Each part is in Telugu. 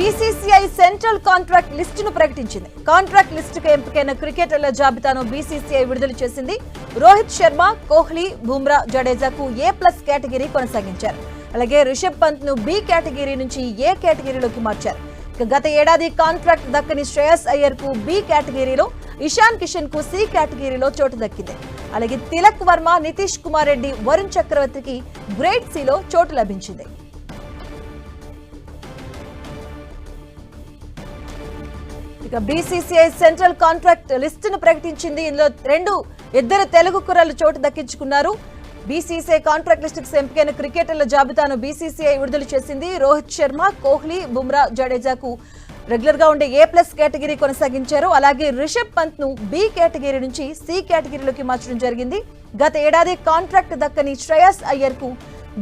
బీసీసీఐ సెంట్రల్ కాంట్రాక్ట్ లిస్టును ప్రకటించింది. కాంట్రాక్ట్ లిస్టుకు ఎంపికైన క్రికెటర్ల జాబితాను బీసీసీఐ విడుదల చేసింది. రోహిత్ శర్మ కోహ్లీ బుమ్రా జడేజాకు ఏ ప్లస్ కేటగిరీ కొనసాగించారు. అలాగే రిషబ్ పంత్ను బి కేటగిరీ నుంచి ఏ కేటగిరీలోకి మార్చారు. గత ఏడాది కాంట్రాక్ట్ దక్కని శ్రేయస్ అయ్యర్కు బి కేటగిరీలో ఇషాన్ కిషన్కు సి కేటగిరీలో చోటు దక్కింది. అలాగే తిలక్ వర్మ నితీష్ కుమార్ రెడ్డి వరుణ్ చక్రవర్తికి గ్రేడ్ సిలో చోటు లభించింది. ఇక బీసీసీఐ సెంట్రల్ కాంట్రాక్ట్ లిస్టును ప్రకటించింది. ఇందులో రెండు ఇద్దరు తెలుగు కుర్రలు చోటు దక్కించుకున్నారు. బీసీసీఐ కాంట్రాక్ట్ లిస్టుకు ఎంపికైన క్రికెటర్ల జాబితాను బీసీసీఐ విడుదల చేసింది. రోహిత్ శర్మ కోహ్లీ బుమ్రా జడేజాకు రెగ్యులర్గా ఉండే ఏ ప్లస్ కేటగిరీ కొనసాగించారు. అలాగే రిషబ్ పంత్ను బి కేటగిరీ నుంచి సి కేటగిరీలోకి మార్చడం జరిగింది. గత ఏడాది కాంట్రాక్ట్ దక్కని శ్రేయస్ అయ్యర్కు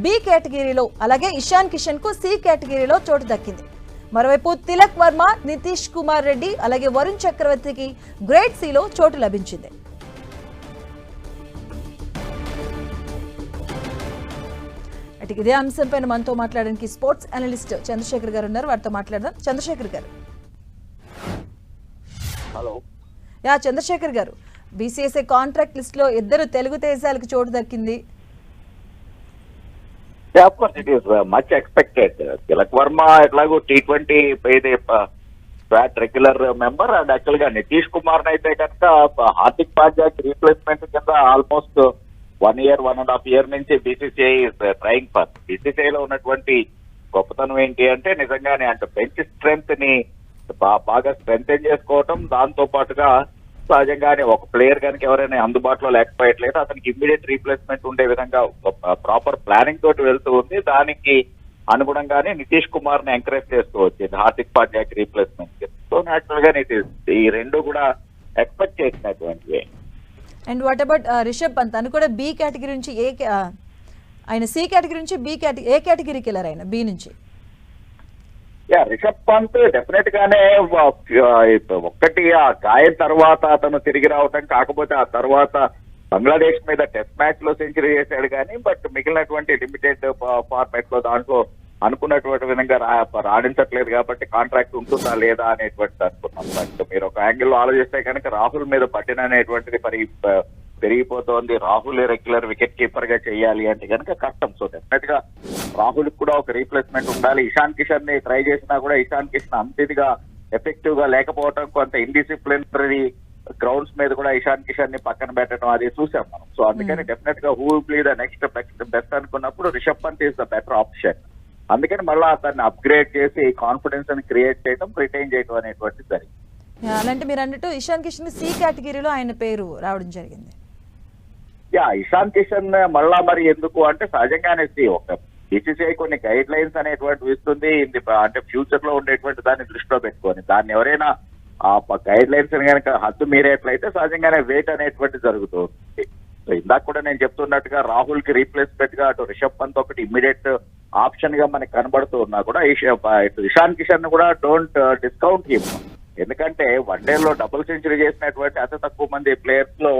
బి కేటగిరీలో అలాగే ఇషాన్ కిషన్కు సి కేటగిరీలో చోటు దక్కింది. మరోవైపు తిలక్ వర్మ నితీష్ కుమార్ రెడ్డి అలాగే వరుణ్ చక్రవర్తికి గ్రేడ్ సిలో చోటు లభించింది. ఇదే అంశంపైన మనతో మాట్లాడడానికి స్పోర్ట్స్ అనలిస్ట్ చంద్రశేఖర్ గారు ఉన్నారు. వారితో మాట్లాడదాం. చంద్రశేఖర్ గారు. హలో. యా చంద్రశేఖర్ గారు బీసీఎస్ఏ కాంట్రాక్ట్ లిస్ట్లో ఇద్దరు తెలుగు దేశాలకు చోటు దక్కింది. Of course it is much expected Tilak Varma ఎట్లాగో టీ ట్వంటీ ఇది ఫ్యాట్ రెగ్యులర్ మెంబర్ అండ్ యాక్చువల్గా నితీష్ కుమార్ అయితే కనుక uh, హార్దిక్ పాండ్యా రీప్లేస్మెంట్ కింద almost one year one and half year నుంచి బీసీసీఐ ట్రయింగ్ ఫర్ బీసీసీఐ లో ఉన్నటువంటి గొప్పతనం ఏంటి అంటే నిజంగానే అంటే బెంచ్ స్ట్రెంగ్త్ని బాగా స్ట్రెంగ్ చేసుకోవటం. దాంతో పాటుగా సహజంగానే ఒక ప్లేయర్ కనుక ఎవరైనా అందుబాటులో లేకపోయట్లేదు అతనికి ఇమ్మీడియట్ రీప్లేస్మెంట్ ఉండే విధంగా ప్రాపర్ ప్లానింగ్ తోటి వెళ్తూ ఉంది. దానికి అనుగుణంగానే నితీష్ కుమార్ని ఎంకరేజ్ చేస్తూ వచ్చింది హార్దిక్ పాండ్యాకి రీప్లేస్మెంట్ సో నేచురల్గా ఇది ఈ రెండు కూడా expect చేసినటువంటివి. And what about Rishabh Pant తను కూడా బి కేటగిరీ నుంచి ఏ uh, ఆయన సి కేటగిరీ నుంచి బి కేటగిరీ ఏ కేటగిరీకి వెళ్ళారు ఆయన బి నుంచి. యా రిషబ్ పంత్ డెఫినెట్ గానే ఆ, ఒక్కటి ఆ గాయం తర్వాత అతను తిరిగి రావటం కాకపోతే ఆ తర్వాత బంగ్లాదేశ్ మీద టెస్ట్ మ్యాచ్లో సెంచరీ చేశాడు కానీ బట్ మిగిలినటువంటి లిమిటెడ్ ఫార్మాట్లో దాంట్లో అనుకున్నటువంటి విధంగా రా- రాణించట్లేదు కాబట్టి కాంట్రాక్ట్ ఉంటుందా లేదా అనేటువంటిది అనుకున్నాం. బట్ మీరు ఒక యాంగిల్లో ఆలోచిస్తే కనుక రాహుల్ మీద పట్టిన అనేటువంటిది పరి పెరిగిపోతోంది. రాహుల్ రెగ్యులర్ వికెట్ కీపర్గా చేయాలి అంటే కనుక కష్టం. సో డెఫినెట్గా రాహుల్ కూడా ఒక రీప్లేస్మెంట్ ఉండాలి. ఇషాన్ కిషన్ని ట్రై చేసినా కూడా ఇషాన్ కిషన్ అంత ఇదిగా ఎఫెక్టివ్గా లేకపోవడం కొంత ఇండిసిప్లినరీ గ్రౌండ్స్ మీద కూడా ఇషాన్ కిషన్ని పక్కన పెట్టడం అది చూసాం మనం. సో అందుకని డెఫినెట్గా who play the next best అనుకున్నప్పుడు Rishabh Pant is the better option అందుకని మళ్ళీ అతన్ని అప్గ్రేడ్ చేసి కాన్ఫిడెన్స్ అని క్రియేట్ చేయడం రిటైన్ చేయడం అనేటువంటిది జరిగింది. అలాంటి మీరు అన్నట్టు ఇషాన్ కిషన్ సి కేటగిరీలో ఆయన పేరు రావడం జరిగింది. యా ఇషాన్ కిషన్ మళ్ళా మరి ఎందుకు అంటే సహజంగానే ఒక బీసీసీఐ కొన్ని గైడ్ లైన్స్ అనేటువంటివి ఇస్తుంది. ఇది అంటే ఫ్యూచర్లో ఉండేటువంటి దాన్ని దృష్టిలో పెట్టుకొని. దాన్ని ఎవరైనా ఆ గైడ్ లైన్స్ కనుక హద్దు మీరేట్లయితే సహజంగానే వెయిట్ అనేటువంటి జరుగుతుంది సో ఇందాక కూడా నేను చెప్తున్నట్టుగా రాహుల్కి రీప్లేస్మెంట్గా అటు రిషబ్ పంత్ ఒకటి ఇమ్మీడియట్ ఆప్షన్గా మనకి కనబడుతూ ఉన్నా కూడా ఇటు ఇషాన్ కిషన్ కూడా డోంట్ డిస్కౌంట్ హిమ్ ఎందుకంటే వన్ డే లో డబుల్ సెంచరీ చేసినటువంటి అతి తక్కువ మంది ప్లేయర్స్లో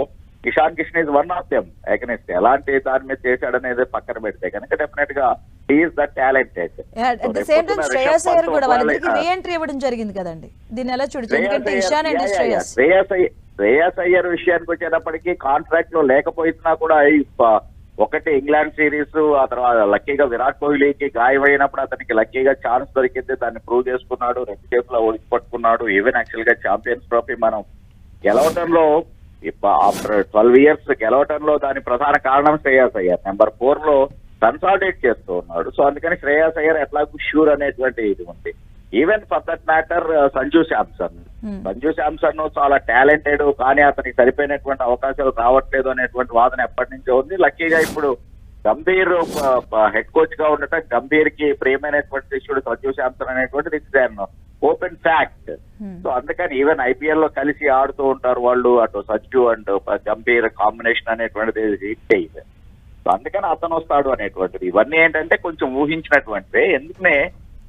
Ishan Kishan is one of them against ఎలాంటి దాని మీద చేశాడనేది పక్కన పెడితే కనుక డెఫినెట్గా is the talented at the same time Shreyas Iyer కూడా వాళ్ళిద్దరికి రీ ఎంట్రీ ఇవ్వడం జరిగింది కదండి. దీన్ని ఎలా చూడొచ్చు ఎందుకంటే ఇషాన్ అండ్ శ్రేయస్. శ్రేయస్ అయ్య- శ్రేయస్ అయ్యర్ విషయానికి వచ్చేటప్పటికి కాంట్రాక్ట్లో లేకపోయినా కూడా ఒకటి ఇంగ్లాండ్ సిరీస్ ఆ తర్వాత లక్కీగా విరాట్ కోహ్లీకి గాయమైనప్పుడు అతనికి లక్కీగా ఛాన్స్ దొరికింది. దాన్ని ప్రూవ్ చేసుకున్నాడు రెండు చేతుల్లో ఒడిచి పట్టుకున్నాడు ఈవెన్ యాక్చువల్గా ఛాంపియన్స్ ట్రోఫీ మనం గెలవటంలో ఆఫ్టర్ ట్వెల్వ్ ఇయర్స్ గెలవటంలో దాని ప్రధాన కారణం శ్రేయాస్ అయ్యర్. నెంబర్ ఫోర్లో కన్సాలిడేట్ చేస్తూ ఉన్నాడు. సో అందుకని శ్రేయాస్ అయ్యర్ ఎట్లాగూ షూర్ అనేటువంటి ఇది ఉంది. Even for that matter Sanju Samson. Hmm. Sanju Samson చాలా టాలెంటెడ్ కానీ అతనికి సరిపోయినటువంటి అవకాశాలు రావట్లేదు అనేటువంటి వాదన ఎప్పటి నుంచో ఉంది. లక్కీగా ఇప్పుడు గంభీర్ హెడ్ కోచ్గా ఉండటం గంభీర్కి ప్రియమైనటువంటి శిష్యుడు సంజు శాంసన్ అనేటువంటిది it's open fact. Hmm. So అందుకని ఈవెన్ ఐపీఎల్లో కలిసి ఆడుతూ ఉంటారు వాళ్ళు అటు సజ్జు అండ్ గంభీర్ కాంబినేషన్ అనేటువంటిది హిట్ సో అందుకని అతను వస్తాడు అనేటువంటిది. ఇవన్నీ ఏంటంటే కొంచెం ఊహించినటువంటివే. ఎందుకనే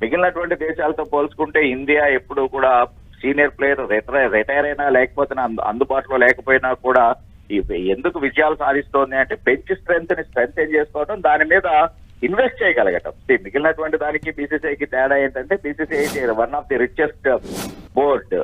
మిగిలినటువంటి దేశాలతో పోల్చుకుంటే ఇండియా ఎప్పుడు కూడా సీనియర్ ప్లేయర్ రిటైర్ రిటైర్ అయినా లేకపోతే అందు- అందుబాటులో లేకపోయినా కూడా ఈ ఎందుకు విజయాలు సాధిస్తోంది అంటే బెంచ్ స్ట్రెంత్ని స్ట్రెంగ్ చేసుకోవడం దాని మీద ఇన్వెస్ట్ చేయగలగటం. మిగిలినటువంటి దానికి బీసీసీఐకి తేడా ఏంటంటే BCCI one of the richest board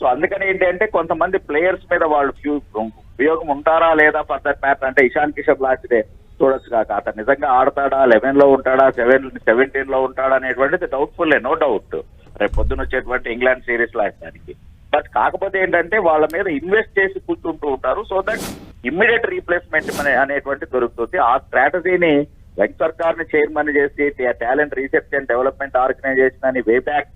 so అందుకని ఏంటంటే కొంతమంది ప్లేయర్స్ మీద వాళ్ళు ఫ్యూ um, ఉపయోగం ఉంటారా లేదా ఫర్ దట్ మ్యాటర్ అంటే ఇషాన్ కిషోర్ లాంటిదే చూడొచ్చు కాక. అతను నిజంగా ఆడతాడా? లెవెన్లో ఉంటాడా? సెవెన్ సెవెంటీన్లో ఉంటాడా అనేటువంటిది డౌట్ఫుల్ నో డౌట్ రేపు పొద్దున వచ్చేటువంటి ఇంగ్లాండ్ సిరీస్ లాంటి బట్ కాకపోతే ఏంటంటే వాళ్ళ మీద ఇన్వెస్ట్ చేసి కూర్చుంటూ ఉంటారు. సో దట్ ఇమ్మీడియట్ రీప్లేస్మెంట్ అనేటువంటి దొరుకుతుంది. ఆ స్ట్రాటజీని వెంక్ సర్కార్ని చైర్మన్ చేసి talent research and development organisation అని వే బ్యాక్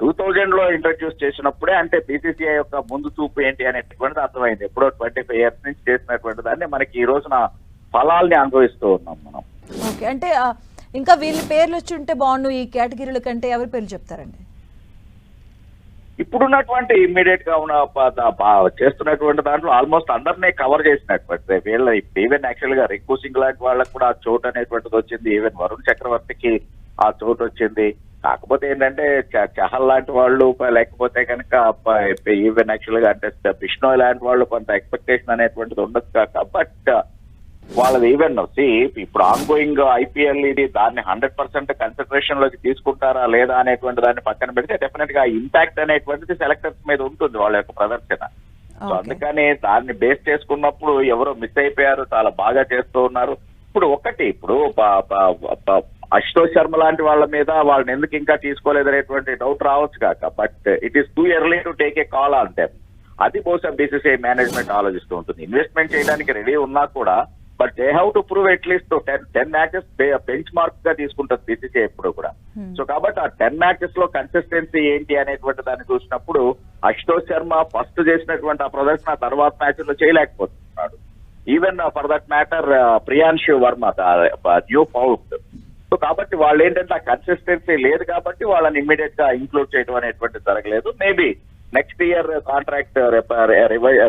టూ థౌజండ్లో ఇంట్రడ్యూస్ చేసినప్పుడే అంటే బీసీసీఐ యొక్క ముందు చూపు ఏంటి అనేటువంటిది అర్థమైంది. ఎప్పుడో ట్వంటీ ఫైవ్ ఇయర్స్ నుంచి చేసినటువంటి దాన్ని మనకి ఈ రోజున ఫలాల్ని అనుభవిస్తూ ఉన్నాం మనం. ఓకే. అంటే ఇంకా వీళ్ళ పేర్లు వచ్చి ఉంటే బాగుండు ఈ కేటగిరీల కంటే ఎవరి పేర్లు చెప్తారండి? ఇప్పుడున్నటువంటి ఇమ్మీడియట్గా ఉన్న చేస్తున్నటువంటి దాంట్లో ఆల్మోస్ట్ అందరినీ కవర్ చేసినటువంటి వీళ్ళ ఈవెన్ యాక్చువల్గా రింకు సింగ్ లాంటి వాళ్ళకి కూడా ఆ చోటు అనేటువంటిది వచ్చింది. ఈవెన్ వరుణ్ చక్రవర్తికి ఆ చోటు వచ్చింది. కాకపోతే ఏంటంటే చహల్ లాంటి వాళ్ళు లేకపోతే కనుక ఈవెన్ యాక్చువల్గా అంటే బిష్ణోయ్ లాంటి వాళ్ళు కొంత ఎక్స్పెక్టేషన్ అనేటువంటిది ఉండదు కాక బట్ వాళ్ళది ఈవెన్ సి ఇప్పుడు ఆన్ గోయింగ్ ఐపీఎల్ ఇది దాన్ని హండ్రెడ్ పర్సెంట్ కన్సిడరేషన్లోకి తీసుకుంటారా లేదా అనేటువంటి దాన్ని పక్కన పెడితే డెఫినెట్గా ఇంపాక్ట్ అనేటువంటిది సెలెక్టర్స్ మీద ఉంటుంది వాళ్ళ యొక్క ప్రదర్శన. సో. అందుకని దాన్ని బేస్ చేసుకున్నప్పుడు ఎవరో మిస్ అయిపోయారు చాలా బాగా చేస్తూ ఉన్నారు. ఇప్పుడు ఒకటి ఇప్పుడు అశుతోష్ శర్మ లాంటి వాళ్ళ మీద వాళ్ళని ఎందుకు ఇంకా తీసుకోలేదనేటువంటి డౌట్ రావచ్చు కాక but it is too early to take a call on them అది బహుశా బీసీసీఐ మేనేజ్మెంట్ ఆలోచిస్తూ ఉంటుంది. ఇన్వెస్ట్మెంట్ చేయడానికి రెడీ ఉన్నా కూడా but they have to prove at least ten ten matches bench మార్క్గా తీసుకుంటుంది బీసీసీఐ ఎప్పుడు కూడా. Hmm. సో కాబట్టి ఆ టెన్ మ్యాచెస్లో కన్సిస్టెన్సీ ఏంటి అనేటువంటి దాన్ని చూసినప్పుడు అశుతోష్ శర్మ ఫస్ట్ చేసినటువంటి ఆ ప్రదర్శన తర్వాత మ్యాచ్లో చేయలేకపోతున్నాడు. Even for that matter Priyanshu Varma new pout so కాబట్టి వాళ్ళు ఏంటంటే ఆ కన్సిస్టెన్సీ లేదు కాబట్టి వాళ్ళని ఇమ్మీడియట్గా ఇంక్లూడ్ చేయడం అనేటువంటి జరగలేదు. Maybe next year contract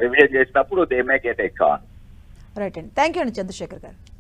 revision చేసినప్పుడు they may get a chance right అండి. థ్యాంక్ యూ అండి చంద్రశేఖర్ గారు.